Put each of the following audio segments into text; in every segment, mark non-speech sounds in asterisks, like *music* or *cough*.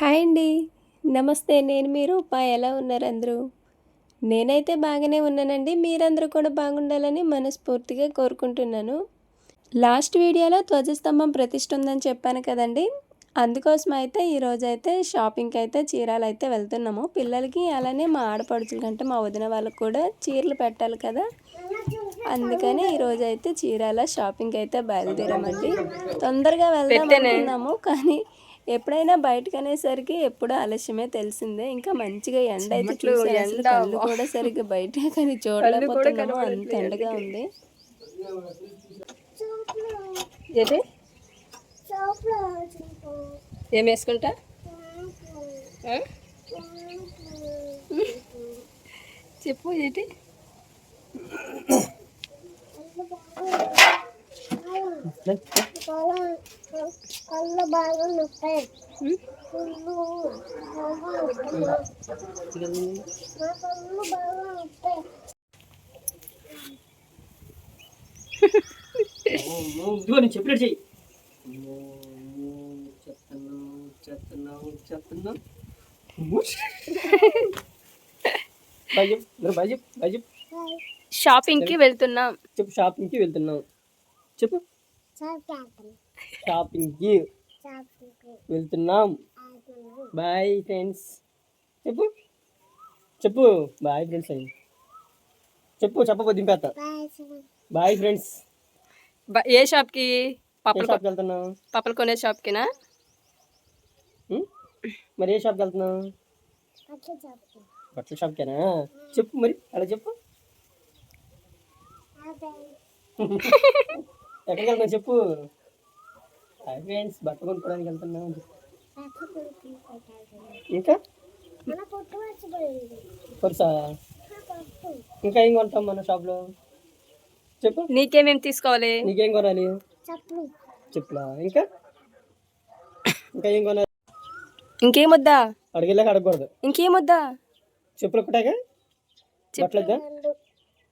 Hi అండి. నమస్తే నేను మీ రూప. ఎలా ఉన్నారు అందరూ? నేనైతే బాగానే ఉన్నానండి. మీరందరూ కూడా బాగుండాలని మనస్ఫూర్తిగా కోరుకుంటున్నాను. లాస్ట్ వీడియోలో ధ్వజస్తంభం ప్రతిష్ఠ ఉందని చెప్పాను కదండి. అందుకోసం అయితే ఈరోజు అయితే షాపింగ్కి అయితే చీరలు అయితే వెళ్తున్నాము. పిల్లలకి అలానే మా ఆడపడుచుల కంటే మా వదిన వాళ్ళకి కూడా చీరలు పెట్టాలి కదా. అందుకని ఈరోజు అయితే చీరాల షాపింగ్ అయితే బయలుదేరామండి. తొందరగా వెళ్దాం అనుకున్నాము కానీ ఎప్పుడైనా బయటకు అనేసరికి ఎప్పుడు ఆలస్యమే తెలిసిందే. ఇంకా మంచిగా ఎండ అయితే అసలు *laughs* కళ్ళు కూడా సరిగ్గా బయట కానీ చూడలేకపోతున్నాము. అంత ఎండగా ఉంది. ఏంటి? ఏం వేసుకుంటా? చెప్పు ఏంటి? చెప్పినట్టు చెయ్యి. చెప్తున్నావు బాయ్ చెప్పు బాయ్ చెప్పు షాపింగ్కి వెళ్తున్నాం. చెప్పు. షాపింగ్కి వెళ్తున్నాం. బాయ్ ఫ్రెండ్స్ చెప్పు. చెప్పు. బాయ్ ఫ్రెండ్స్ అయ్యి చెప్పు చెప్పబో దింపేస్తా. బాయ్ ఫ్రెండ్స్ ఏ షాప్కి పప్పలు షాప్కి వెళ్తున్నావు? పప్పలు కొనే షాప్కినా? మరి ఏ షాప్కి వెళ్తున్నావు? బట్టల షాప్కేనా చెప్పు మరి. అలా చెప్పు. *laughs* *laughs* ఎక్కడికి వెళ్తున్నావు చెప్పు ఫ్రెండ్స్ బట్ట కొనుక్కోవడానికి వెళ్తున్నాం ఇంకా? పరుసా ఇంకా ఏం కొంటాం మన షాప్లో? చెప్పు. నీకేమేం తీసుకోవాలి? నీకేం కొనాలి? చెప్పులా? ఇంకా? ఇంకా ఏం కొనాలి? ఇంకేమొద్దా అడిగేలాక అడగకూడదు. ఇంకేమొద్దా చెప్పులు ఒకటాగా? బట్టలద్దా రెండు.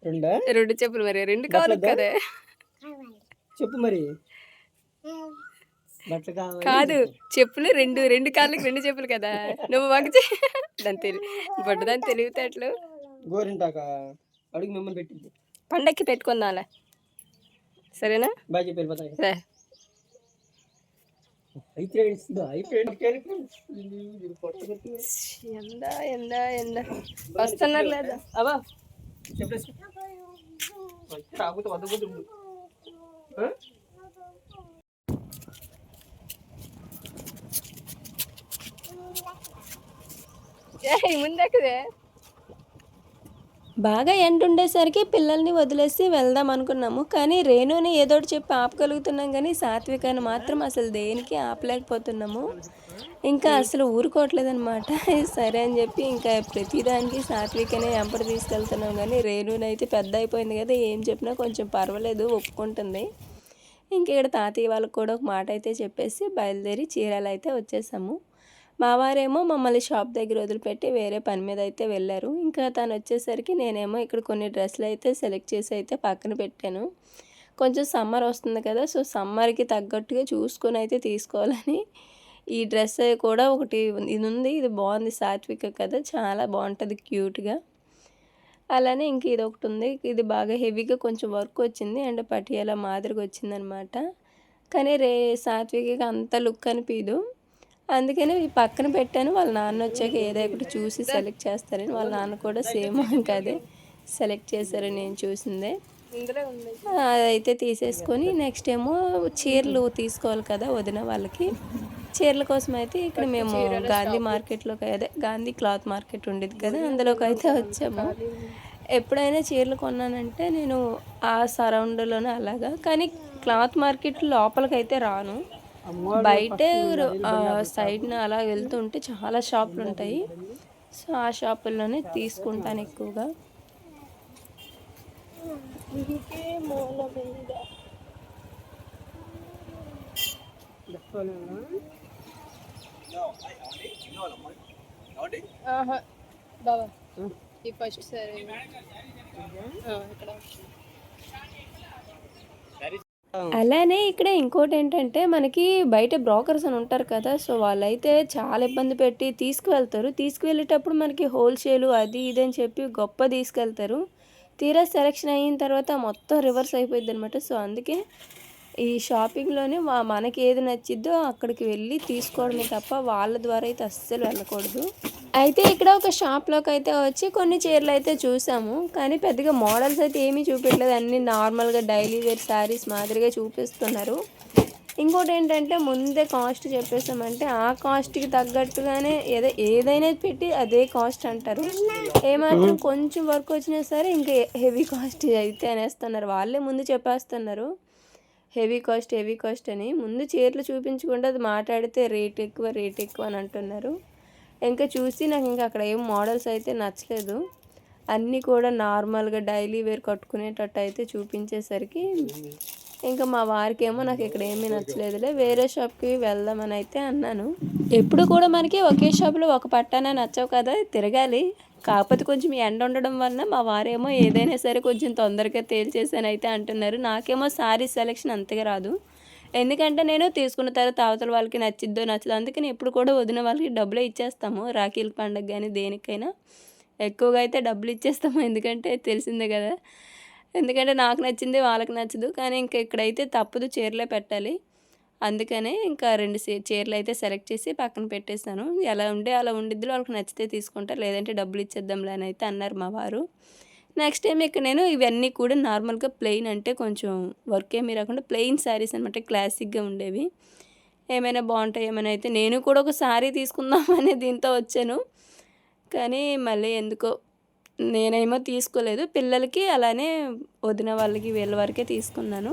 రెండా? చెప్పులు మరి. రెండు కావాలి? కదే. చెప్పు మరి. కాదు చెప్పులు రెండు రెండు కాళ్ళకి రెండు చెప్పులు కదా. నువ్వు మాకు దాని తెలి బొడ్డు దాని తెలివితేటలు గోరింటాక? అడుగు మిమ్మల్ని పెట్టింది. పండక్కి పెట్టుకుందాంలే. సరేనా? బాయ్ చెప్పి సరే. ఎండ ఎండ ఎండ వస్తున్నారు లేదా? అబ్బా చెప్పేసి రాకపోతే వద్దకపోతే ఉండు. ఆ? ఏయ్, బాగా ఎండ ఉండేసరికి పిల్లల్ని వదిలేసి వెళ్దాం అనుకున్నాము. కానీ రేణుని ఏదోటి చెప్పి ఆపగలుగుతున్నాం కానీ సాత్వికాన్ని మాత్రం అసలు దేనికి ఆపలేకపోతున్నాము. ఇంకా అసలు ఊరుకోవట్లేదనమాట సరే అని చెప్పి ఇంకా ప్రతిదానికి సాత్వికనే వెంపటి తీసుకెళ్తున్నాం కానీ రేణుని అయితే పెద్ద అయిపోయింది కదా ఏం చెప్పినా కొంచెం పర్వాలేదు ఒప్పుకుంటుంది. ఇంక ఇక్కడ తాతయ్య వాళ్ళకి కూడా ఒక మాట అయితే చెప్పేసి బయలుదేరి చీరలు అయితే వచ్చేసాము. మా వారేమో మమ్మల్ని షాప్ దగ్గర వదిలిపెట్టి వేరే పని మీద అయితే వెళ్ళారు. ఇంకా తను వచ్చేసరికి నేనేమో ఇక్కడ కొన్ని డ్రెస్సులు అయితే సెలెక్ట్ చేసి అయితే పక్కన పెట్టాను. కొంచెం సమ్మర్ వస్తుంది కదా సో సమ్మర్కి తగ్గట్టుగా చూసుకొని అయితే తీసుకోవాలని ఈ డ్రెస్ కూడా ఒకటి ఇది ఉంది ఇది బాగుంది సాత్విక కదా చాలా బాగుంటుంది క్యూట్గా. అలానే ఇంక ఇది ఒకటి ఉంది ఇది బాగా హెవీగా కొంచెం వర్క్ వచ్చింది. అండ్ పటియాలా మాదిరిగా వచ్చిందనమాట. కానీ రే సాత్వికకి అంత లుక్ అనిపించదు అందుకని ఈ పక్కన పెట్టాను. వాళ్ళ నాన్న వచ్చాక ఏదో ఒకటి చూసి సెలెక్ట్ చేస్తారని. వాళ్ళ నాన్న కూడా సేమ్ అదే సెలెక్ట్ చేశారని నేను చూసిందే. అదైతే తీసేసుకొని నెక్స్ట్ ఏమో చీరలు తీసుకోవాలి కదా వదిన వాళ్ళకి. చీరల కోసం అయితే ఇక్కడ మేము గాంధీ మార్కెట్లోకి అదే గాంధీ క్లాత్ మార్కెట్ ఉండేది కదా అందులోకి అయితే వచ్చాము. ఎప్పుడైనా చీరలు కొన్నానంటే నేను ఆ సరౌండ్లోనే అలాగా కానీ క్లాత్ మార్కెట్ లోపలికి అయితే రాను. బయటే సైడ్న అలా వెళ్తుంటే చాలా షాపులు ఉంటాయి. సో ఆ షాపుల్లోనే తీసుకుంటాను ఎక్కువగా. బాబా. ఈ ఫస్ట్ సరే. ఇక్కడ. అలానే ఇక్కడ ఇంకోటి ఏంటంటే మనకి బయట బ్రోకర్స్ అని ఉంటారు కదా సో వాళ్ళైతే చాలా ఇబ్బంది పెట్టి తీసుకువెళ్తారు. తీసుకువెళ్ళేటప్పుడు మనకి హోల్సేల్ అది ఇది అని చెప్పి గొప్ప తీసుకెళ్తారు. తీరా సెలెక్షన్ అయిన తర్వాత మొత్తం రివర్స్ అయిపోయింది అనమాట సో అందుకే ఈ షాపింగ్లోనే మా మనకి ఏది నచ్చిద్దో అక్కడికి వెళ్ళి తీసుకోవడమే తప్ప వాళ్ళ ద్వారా అయితే అస్సలు వెళ్ళకూడదు. అయితే ఇక్కడ ఒక షాప్లోకి అయితే వచ్చి కొన్ని చీరలు అయితే చూసాము. కానీ పెద్దగా మోడల్స్ అయితే ఏమీ చూపించలేదు. అన్నీ నార్మల్గా డైలీ వేర్ శారీస్ మాదిరిగా చూపిస్తున్నారు. ఇంకోటి ఏంటంటే ముందే కాస్ట్ చెప్పేసామంటే ఆ కాస్ట్కి తగ్గట్టుగానే ఏదో ఏదైనా పెట్టి అదే కాస్ట్ అంటారు. ఏమాత్రం కొంచెం వర్క్ వచ్చినా సరే ఇంకా హెవీ కాస్ట్ అయితే అనేస్తున్నారు. వాళ్ళే ముందు చెప్పేస్తున్నారు. హెవీ కాస్ట్ హెవీ కాస్ట్ అని. ముందు చీరలు చూపించకుండా అది మాట్లాడితే రేట్ ఎక్కువ రేట్ ఎక్కువ అని అంటున్నారు. ఇంకా చూసి నాకు ఇంకా అక్కడ ఏం మోడల్స్ అయితే నచ్చలేదు. అన్నీ కూడా నార్మల్గా డైలీ వేర్ కట్టుకునేటట్టు అయితే చూపించేసరికి ఇంకా మా వారికి ఏమో నాకు ఇక్కడ ఏమీ నచ్చలేదులే. వేరే షాప్కి వెళ్దామని అయితే అన్నాను. ఎప్పుడు కూడా మనకి ఒకే షాప్లో ఒక పట్టాన నచ్చవు కదా తిరగాలి. కాకపోతే కొంచెం ఎండ ఉండడం వలన మా వారేమో ఏదైనా సరే కొంచెం తొందరగా తేల్చేసాను అయితే అంటున్నారు. నాకేమో సారీ సెలెక్షన్ అంతగా రాదు. ఎందుకంటే నేను తీసుకున్న తర్వాత అవతల వాళ్ళకి నచ్చిద్దో నచ్చదో అందుకని ఎప్పుడు కూడా వదిన వాళ్ళకి డబ్బులే ఇచ్చేస్తాము. రాఖీల పండగ కానీ దేనికైనా ఎక్కువగా అయితే డబ్బులు ఇచ్చేస్తాము. ఎందుకంటే తెలిసిందే కదా. ఎందుకంటే నాకు నచ్చింది వాళ్ళకి నచ్చదు. కానీ ఇంకా ఇక్కడైతే తప్పదు చీరలే పెట్టాలి. అందుకనే ఇంకా రెండు చీరలు అయితే సెలెక్ట్ చేసి పక్కన పెట్టేశాను. ఎలా ఉంటే అలా ఉండిద్దులో వాళ్ళకి నచ్చితే తీసుకుంటారు లేదంటే డబ్బులు ఇచ్చేద్దాంలే అని అయితే అన్నారు మా వారు. నెక్స్ట్ టైం ఇక్కడ నేను ఇవన్నీ కూడా నార్మల్గా ప్లెయిన్ అంటే కొంచెం వర్క్ ఏమీ రాకుండా ప్లెయిన్ శారీస్ అనమాట క్లాసిక్గా ఉండేవి. ఏమైనా బాగుంటాయి ఏమైనా అయితే నేను కూడా ఒక శారీ తీసుకుందామని దీంతో వచ్చాను. కానీ మళ్ళీ ఎందుకో నేనేమో తీసుకోలేదు. పిల్లలకి అలానే వదిన వాళ్ళకి వీళ్ళ వరకే తీసుకున్నాను.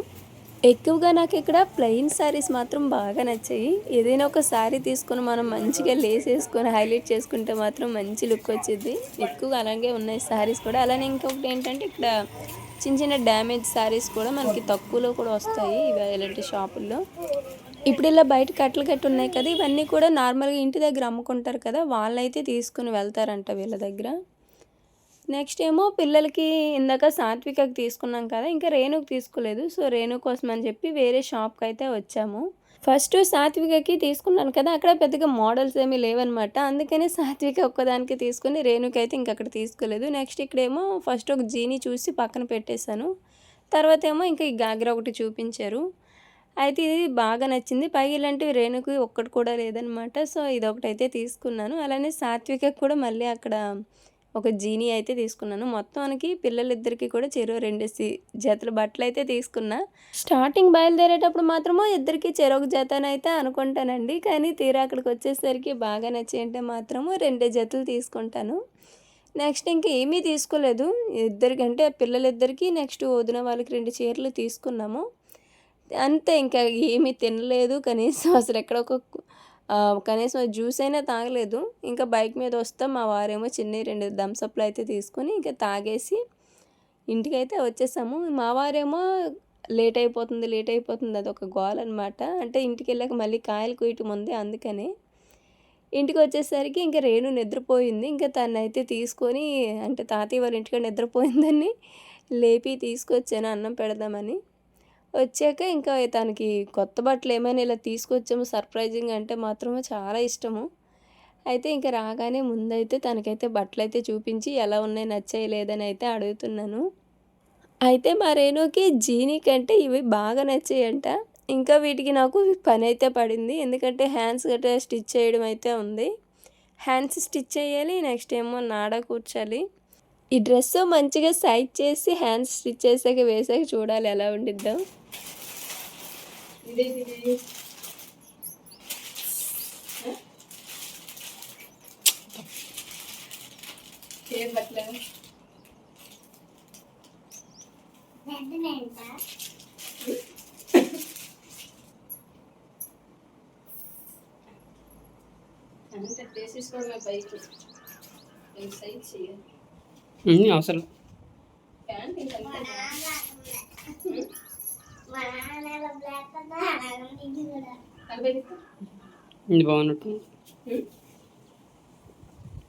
ఎక్కువగా నాకు ఇక్కడ ప్లెయిన్ శారీస్ మాత్రం బాగా నచ్చాయి. ఏదైనా ఒక శారీ తీసుకొని మనం మంచిగా లేస్ వేసుకొని హైలైట్ చేసుకుంటే మాత్రం మంచి లుక్ వచ్చింది ఎక్కువగా అలాగే ఉన్నాయి శారీస్ కూడా. అలానే ఇంకొకటి ఏంటంటే ఇక్కడ చిన్న చిన్న డ్యామేజ్ శారీస్ కూడా మనకి తక్కువలో కూడా వస్తాయి ఇవి ఇలాంటి షాపుల్లో. ఇప్పుడు ఇలా బయట కట్టలు కట్టి ఉన్నాయి కదా ఇవన్నీ కూడా నార్మల్గా ఇంటి దగ్గర అమ్ముకుంటారు కదా వాళ్ళైతే తీసుకుని వెళ్తారంట వీళ్ళ దగ్గర. నెక్స్ట్ ఏమో పిల్లలకి ఇందాక సాత్వికకి తీసుకున్నాం కదా ఇంకా రేణుకి తీసుకోలేదు. సో రేణు కోసం అని చెప్పి వేరే షాప్కి అయితే వచ్చాము. ఫస్ట్ సాత్వికకి తీసుకున్నాను కదా అక్కడ పెద్దగా మోడల్స్ ఏమీ లేవన్నమాట. అందుకనే సాత్విక ఒక్కదానికి తీసుకుని రేణుకి అయితే ఇంక అక్కడ తీసుకోలేదు. నెక్స్ట్ ఇక్కడేమో ఫస్ట్ ఒక జీని చూసి పక్కన పెట్టేశాను. తర్వాత ఏమో ఇంకా ఈ గాగ్రా ఒకటి చూపించారు. అయితే ఇది బాగా నచ్చింది. పైగా ఇలాంటివి రేణుకి ఒక్కటి కూడా లేదనమాట సో ఇది ఒకటి అయితే తీసుకున్నాను. అలానే సాత్విక కూడా మళ్ళీ అక్కడ ఒక జీనీ అయితే తీసుకున్నాను. మొత్తానికి పిల్లలిద్దరికి కూడా చెరో రెండు జతల బట్టలు అయితే తీసుకున్నా. స్టార్టింగ్ బయలుదేరేటప్పుడు మాత్రము ఇద్దరికి చెరొక జత అని అయితే అనుకుంటానండి. కానీ తీరా అక్కడికి వచ్చేసరికి బాగా నచ్చేయంటే మాత్రము రెండే జతలు తీసుకుంటాను. నెక్స్ట్ ఇంకా ఏమీ తీసుకోలేదు. ఇద్దరికంటే పిల్లలిద్దరికీ నెక్స్ట్ వదిన వాళ్ళకి రెండు చీరలు తీసుకున్నాము. అంతే ఇంకా ఏమీ తినలేదు. కనీసం అసలు ఎక్కడ ఒక కనీసం జ్యూస్ అయినా తాగలేదు. ఇంకా బైక్ మీద వస్తే మా వారేమో చిన్న రెండు థమ్స్అప్లు అయితే తీసుకొని ఇంకా తాగేసి ఇంటికైతే వచ్చేసాము. మా వారేమో లేట్ అయిపోతుంది లేట్ అయిపోతుంది అది ఒక గోల్ అనమాట అంటే ఇంటికి వెళ్ళాక మళ్ళీ కాయలు కొయ్యటం ఉంది అందుకనే. ఇంటికి వచ్చేసరికి ఇంకా రేణు నిద్రపోయింది. ఇంకా తను అయితే తీసుకొని అంటే తాతయ్య వాళ్ళ ఇంటికి నిద్రపోయిందని లేపి తీసుకొచ్చాను అన్నం పెడదామని. వచ్చాక ఇంకా తనకి కొత్త బట్టలు ఏమైనా ఇలా తీసుకొచ్చాము సర్ప్రైజింగ్ అంటే మాత్రమే చాలా ఇష్టము. అయితే ఇంకా రాగానే ముందైతే తనకైతే బట్టలు అయితే చూపించి ఎలా ఉన్నాయి నచ్చాయి లేదని అయితే అడుగుతున్నాను. అయితే మా రేణుకి జీనీ కంటే ఇవి బాగా నచ్చాయంట. ఇంకా వీటికి నాకు పని అయితే పడింది. ఎందుకంటే హ్యాండ్స్ గట్రా స్టిచ్ చేయడం అయితే ఉంది. హ్యాండ్స్ స్టిచ్ చేయాలి నెక్స్ట్ ఏమో నాడ కూర్చాలి. ఈ డ్రెస్ మంచిగా సైజ్ చేసి హ్యాండ్స్ స్టిచ్ చేసాక వేసాక చూడాలి ఎలా ఉండిద్దాం. పెద్దనంట ఉమ్, అవసరం బయట సైజ్ చేయాలి అవసరం. ఇది బాగున్నట్టు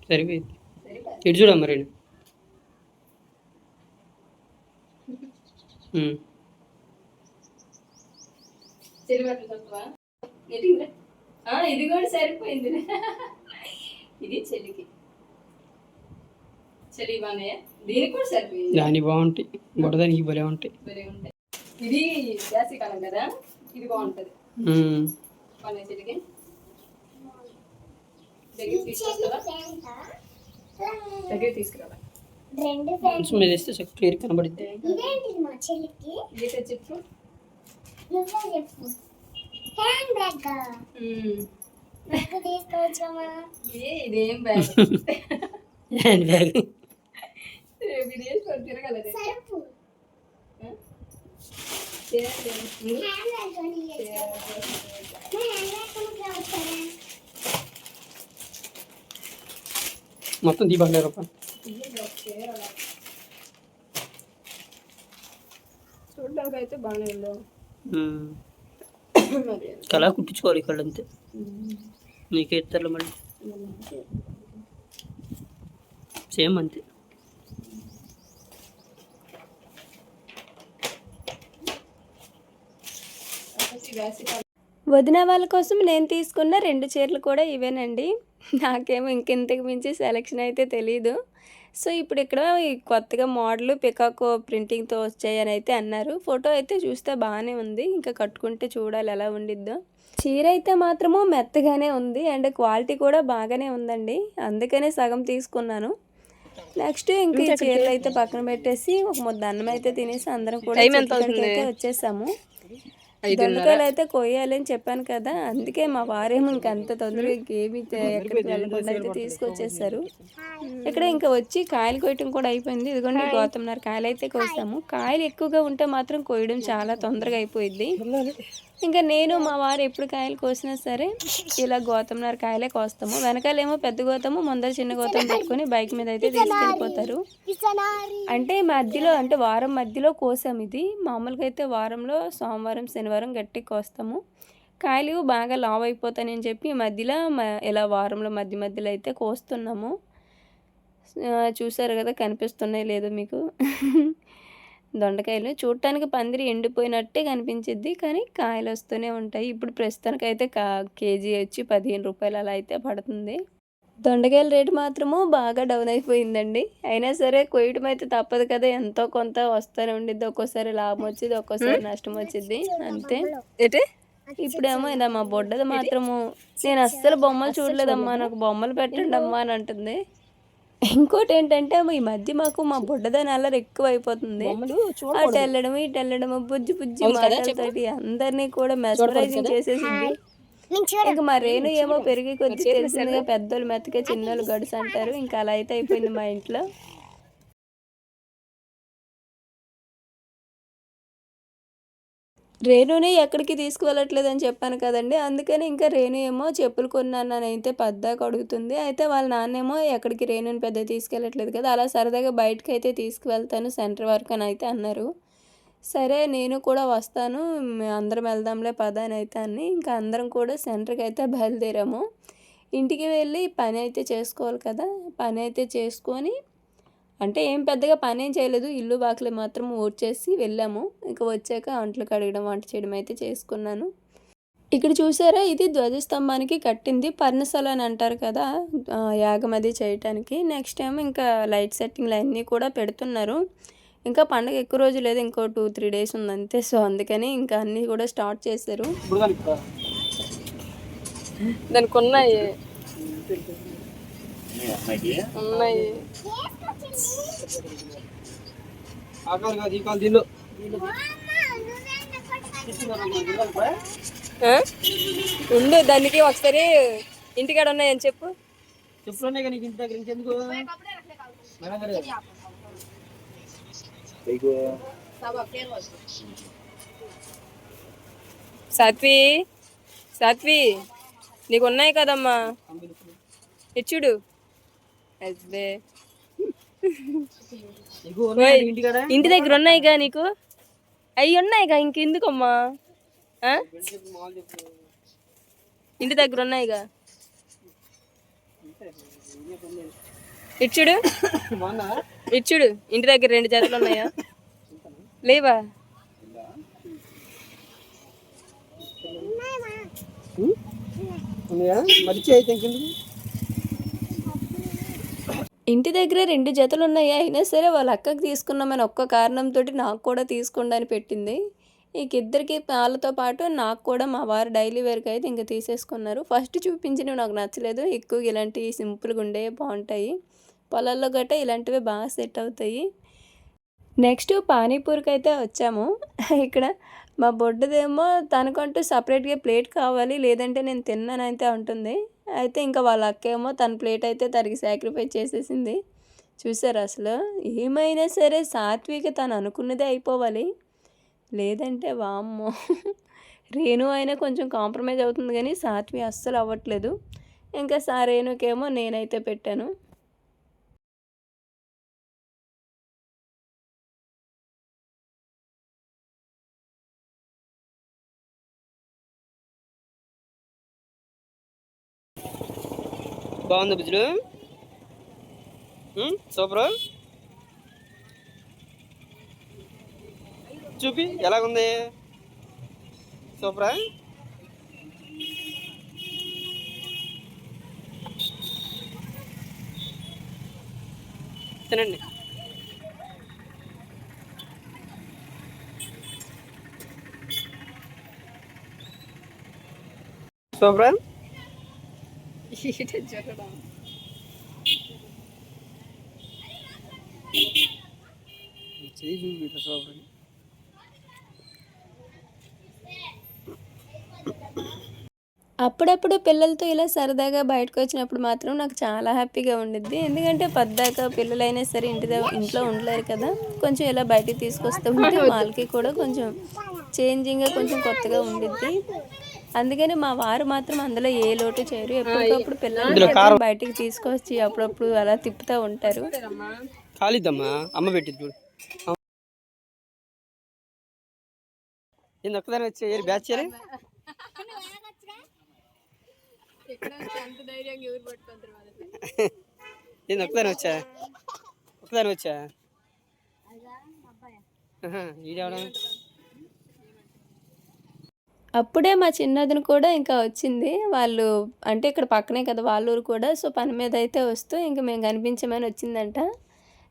సరిపోయింది. ఇటు చూడ మరి ఇది కూడా సరిపోయింది. ఇది చెల్లికి. దీనికి కూడా సరిపోయింది. దాని బాగుంటాయి. బుడదానికి భలే ఉంటాయి. భలే ఉంటాయి. ఇది వేసవికాలం కదా ఇది బాగుంటది. దగ్గర తీసుకొస్తావా? దగ్గర తీసుకురావా? రెండు ఫ్యాన్ కొంచెం మీద వేస్తే క్లియర్ కనబడుద్ది. ఇదేంటిది మా చెల్లికి? ఇదే చెప్పు. హ్యాండ్ బ్యాగ్ ఇదేం బ్యాగ్? *laughs* Hand bag. వేసుకొని తిరగలదే సరుపు మొత్తం చూడడానికి అయితే బాగానే ఉమ్. మరి కళా కుట్టించుకోవాలి ఇక్కడ అంతే. నీకే ఇస్తారు మళ్ళీ. సేమ్ అంతే వేసవికాలం వదిన వాళ్ళ కోసం నేను తీసుకున్న రెండు చీరలు కూడా ఇవేనండి. నాకేమో ఇంకెంతకు మించి సెలెక్షన్ అయితే తెలీదు. సో ఇప్పుడు ఇక్కడ కొత్తగా మోడల్ పికాకో ప్రింటింగ్తో వచ్చాయని అయితే అన్నారు. ఫోటో అయితే చూస్తే బాగానే ఉంది. ఇంకా కట్టుకుంటే చూడాలి ఎలా ఉండిద్దో. చీర అయితే మాత్రము మెత్తగానే ఉంది అండ్ క్వాలిటీ కూడా బాగానే ఉందండి. అందుకనే సగం తీసుకున్నాను. నెక్స్ట్ ఇంక చీరలు అయితే పక్కన పెట్టేసి ఒక ముద్ద అన్నం అయితే తినేసి అందరం కూడా? అయితే వచ్చేసాము. దొండకాయలు అయితే కొయ్యాలి అని చెప్పాను కదా అందుకే మా వారేమో ఇంక అంత తొందరగా ఏమి ఎక్కడికి వెళ్ళకుండా అయితే తీసుకొచ్చేసారు. ఇక్కడ ఇంకా వచ్చి కాయలు కొయ్యటం కూడా అయిపోయింది. ఇదిగోండి గోతంన్నర కాయలు అయితే కోసాము. కాయలు ఎక్కువగా ఉంటే మాత్రం కొయ్యడం చాలా తొందరగా అయిపోయింది ఇంకా నేను మా వారు ఎప్పుడు కాయలు కోసినా సరే ఇలా గోతంన్నర కాయలే కోస్తాము. వెనకాలేమో పెద్ద గోతము ముందర చిన్న గోతం పెట్టుకొని బైక్ మీద అయితే తీసుకెళ్ళిపోతారు. అంటే మధ్యలో అంటే వారం మధ్యలో కోసాం ఇది. మామూలుగా అయితే వారంలో సోమవారం శనివారం గట్టి కోస్తాము. కాయలు బాగా లావ్ అయిపోతాయని చెప్పి ఈ మధ్యలో ఇలా వారంలో మధ్య మధ్యలో అయితే కోస్తున్నాము. చూసారు కదా కనిపిస్తున్నాయి లేదు మీకు? దొండకాయలు చూడటానికి పందిరి ఎండిపోయినట్టే కనిపించిద్ది కానీ కాయలు వస్తూనే ఉంటాయి. ఇప్పుడు ప్రస్తుతానికైతే కా కేజీ వచ్చి పదిహేను రూపాయలు అలా అయితే పడుతుంది. దొండకాయల రేటు మాత్రము బాగా డౌన్ అయిపోయిందండి. అయినా సరే కొయ్యటం అయితే తప్పదు కదా ఎంతో కొంత వస్తూనే ఉండిద్ది. ఒక్కోసారి లాభం వచ్చింది ఒక్కోసారి నష్టం వచ్చింది అంతే. ఏంటి? ఇప్పుడేమో ఇలా మా బొడ్డది మాత్రము నేను అస్సలు బొమ్మలు చూడలేదమ్మా నాకు బొమ్మలు పెట్టండి అమ్మా అని అంటుంది. ఇంకోటి ఏంటంటే ఈ మధ్య మాకు మా బుడ్డదని అల్లరి ఎక్కువ అయిపోతుంది అటు వెళ్ళడం ఇటు వెళ్ళడం బుజ్జి బుజ్జి మాటలతోటి అందరినీ కూడా మెస్మరైజింగ్ చేసేసింది. ఇంకా మా రేణు ఏమో పెరిగి కొద్ది తెలిసిందిగా పెద్దోళ్ళు మెత్తగా చిన్నోళ్ళు గడుసు అంటారు. ఇంకా అలా అయితే అయిపోయింది మా ఇంట్లో. రేణుని ఎక్కడికి తీసుకువెళ్ళట్లేదని అని చెప్పాను కదండి. అందుకని ఇంకా రేణు ఏమో చెప్పులు కొన్నాను అని అయితే పెద్దగా అడుగుతుంది. అయితే వాళ్ళ నాన్నేమో ఎక్కడికి రేణుని పెద్ద తీసుకెళ్ళట్లేదు కదా అలా సరదాగా బయటకు అయితే తీసుకువెళ్తాను సెంటర్ వరకు అని అయితే అన్నారు. సరే నేను కూడా వస్తాను అందరం వెళ్దాంలే పద అని అయితే అని ఇంకా అందరం కూడా సెంటర్కి అయితే బయలుదేరాము. ఇంటికి వెళ్ళి పని అయితే చేసుకోవాలి కదా పని అయితే చేసుకొని అంటే ఏం పెద్దగా పని ఏం చేయలేదు. ఇల్లు బాకలు మాత్రం ఊడ్చేసి వెళ్ళాము. ఇంకా వచ్చాక అంట్లు కడగడం వంట చేయడం అయితే చేసుకున్నాను. ఇక్కడ చూసారా? ఇది ధ్వజస్తంభానికి కట్టింది. పర్ణశాల అని అంటారు కదా యాగం అది చేయటానికి. నెక్స్ట్ టైం ఇంకా లైట్ సెట్టింగ్లు అన్నీ కూడా పెడుతున్నారు. ఇంకా పండగ ఎక్కువ రోజు లేదు. ఇంకో టూ త్రీ డేస్ ఉంది అంతే. సో అందుకని ఇంకా అన్నీ కూడా స్టార్ట్ చేశారు. దానికి ఉన్నాయి ఉన్నాయి కాదు ఈ కాలు? ఉండు దానికి ఒకసారి ఇంటికాడ ఉన్నాయని చెప్పు. చెప్పులోనే కానీ ఇంటి దగ్గర ఇంకెందుకు? మేడం గారు సాత్వి సాత్వి నీకు ఉన్నాయి కదమ్మా? ఇచ్చుడు ఇంటి దగ్గర ఉన్నాయిగా నీకు? అవి ఉన్నాయిగా ఇంకెందుకమ్మా? ఇంటి దగ్గర ఉన్నాయిగా? ఇచ్చుడు ఇచ్చుడు ఇంటి దగ్గర రెండు జతలు ఉన్నాయా? లేవా? మరిచి అయితే ఇంకెందుకు? ఇంటి దగ్గర రెండు జతలు ఉన్నాయి అయినా సరే వాళ్ళ అక్కకి తీసుకున్నామని ఒక్క కారణంతో నాకు కూడా తీసుకోండి అని పెట్టింది. ఇక ఇద్దరికి పాలతో పాటు నాకు కూడా మా వారు డైలీ వేర్కి అయితే ఇంకా తీసేసుకున్నారు. ఫస్ట్ చూపించినవి నాకు నచ్చలేదు. ఎక్కువ ఇలాంటివి సింపుల్గా ఉండే బాగుంటాయి. పొలాల్లో గట్ట ఇలాంటివి బాగా సెట్ అవుతాయి. నెక్స్ట్ పానీపూరికి అయితే వచ్చాము. ఇక్కడ మా బొడ్డదేమో తనకంటూ సపరేట్గా ప్లేట్ కావాలి లేదంటే నేను తిన్నానైతే ఉంటుంది అయితే ఇంకా వాళ్ళ అక్కేమో తన ప్లేట్ అయితే తనకి సాక్రిఫైస్ చేసేసింది. చూసారు అసలు? ఏమైనా సరే సాత్విక తను అనుకున్నదే అయిపోవాలి. లేదంటే వామ్మో. రేణు అయినా కొంచెం కాంప్రమైజ్ అవుతుంది కానీ సాత్వి అస్సలు అవ్వట్లేదు. ఇంకా సా రేణుకేమో నేనైతే పెట్టాను. బాగుంది బుజ్జులు ఉం? సూపరు. చూపి ఎలాగుంది? సూపరా? తినండి. సూపరా? చేయి చూపి అప్పుడప్పుడు పిల్లలతో ఇలా సరదాగా బయటకు వచ్చినప్పుడు మాత్రం నాకు చాలా హ్యాపీగా ఉండిద్ది. ఎందుకంటే పద్దాక పిల్లలైనా సరే ఇంటి దగ్గర ఇంట్లో ఉండలేరు కదా. కొంచెం ఇలా బయటికి తీసుకొస్తూ ఉంటే వాళ్ళకి కూడా కొంచెం చేంజింగ్గా కొంచెం కొత్తగా ఉండిద్ది. అందుకని మా వారు మాత్రం అందులో ఏ లోటు చేయరు. ఎప్పటికప్పుడు పిల్లలు బయటికి తీసుకొచ్చి అప్పుడప్పుడు అలా తిప్పుతూ ఉంటారు. కాలిద్దమ్మా? అమ్మ పెట్టింది చూడు. ఏంది ఒక్కదాని వచ్చి ఏరు బ్యాచ్ చేయరే? ఏంది ఒక్కదాని వచ్చా? ఒక్కదాని వచ్చా? ఆహా, ఈడెవడా? అప్పుడే మా చిన్నదిని కూడా ఇంకా వచ్చింది. వాళ్ళు అంటే ఇక్కడ పక్కనే కదా వాళ్ళ ఊరు కూడా సో పని మీద అయితే వస్తూ ఇంకా మేము కనిపించమని వచ్చిందంట.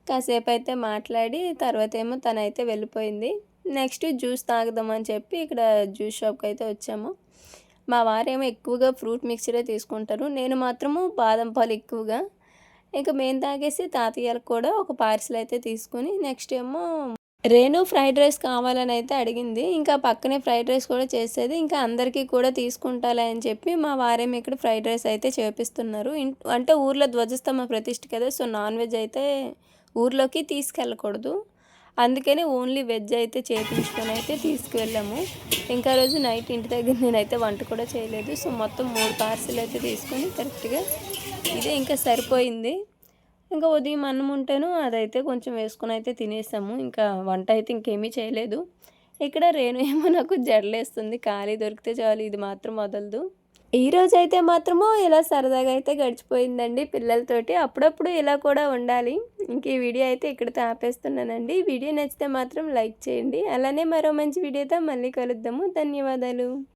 కాసేపు అయితే మాట్లాడి తర్వాత ఏమో తనైతే వెళ్ళిపోయింది. నెక్స్ట్ జ్యూస్ తాగుదామని చెప్పి ఇక్కడ జ్యూస్ షాప్కి అయితే వచ్చాము. మా వారేమో ఎక్కువగా ఫ్రూట్ మిక్చరే తీసుకుంటారు. నేను మాత్రము బాదం పాలు ఎక్కువగా. ఇంకా మేము తాగేసి తాతయ్యలకు కూడా ఒక పార్సిల్ అయితే తీసుకుని నెక్స్ట్ ఏమో రేణు ఫ్రైడ్ రైస్ కావాలని అయితే అడిగింది. ఇంకా పక్కనే ఫ్రైడ్ రైస్ కూడా చేసేది. ఇంకా అందరికీ కూడా తీసుకుంటాలే అని చెప్పి మా వారేమి ఇక్కడ ఫ్రైడ్ రైస్ అయితే చేపిస్తున్నారు. అంటే ఊర్లో ధ్వజస్తంభ ప్రతిష్ఠ కదా సో నాన్ వెజ్ అయితే ఊర్లోకి తీసుకెళ్ళకూడదు. అందుకని ఓన్లీ వెజ్ అయితే చేపించుకొని అయితే తీసుకువెళ్ళాము ఇంకా రోజు నైట్ ఇంటి దగ్గర నేనైతే వంట కూడా చేయలేదు. సో మొత్తం మూడు పార్సిల్ అయితే తీసుకొని కరెక్ట్గా ఇదే ఇంకా సరిపోయింది. ఇంకా ఉదయం అన్నం ఉంటేను అదైతే కొంచెం వేసుకొని అయితే తినేసాము. ఇంకా వంట అయితే ఇంకేమీ చేయలేదు. ఇక్కడ రేణు ఏమో నాకు జడలేస్తుంది. ఖాళీ దొరికితే చాలు ఇది మాత్రం వదలదు. ఈ రోజు అయితే మాత్రము ఇలా సరదాగా అయితే గడిచిపోయిందండి పిల్లలతోటి. అప్పుడప్పుడు ఇలా కూడా ఉండాలి. ఇంక ఈ వీడియో అయితే ఇక్కడితో ఆపేస్తున్నానండి. వీడియో నచ్చితే మాత్రం లైక్ చేయండి. అలానే మరో మంచి వీడియోతో మళ్ళీ కలుద్దాము. ధన్యవాదాలు.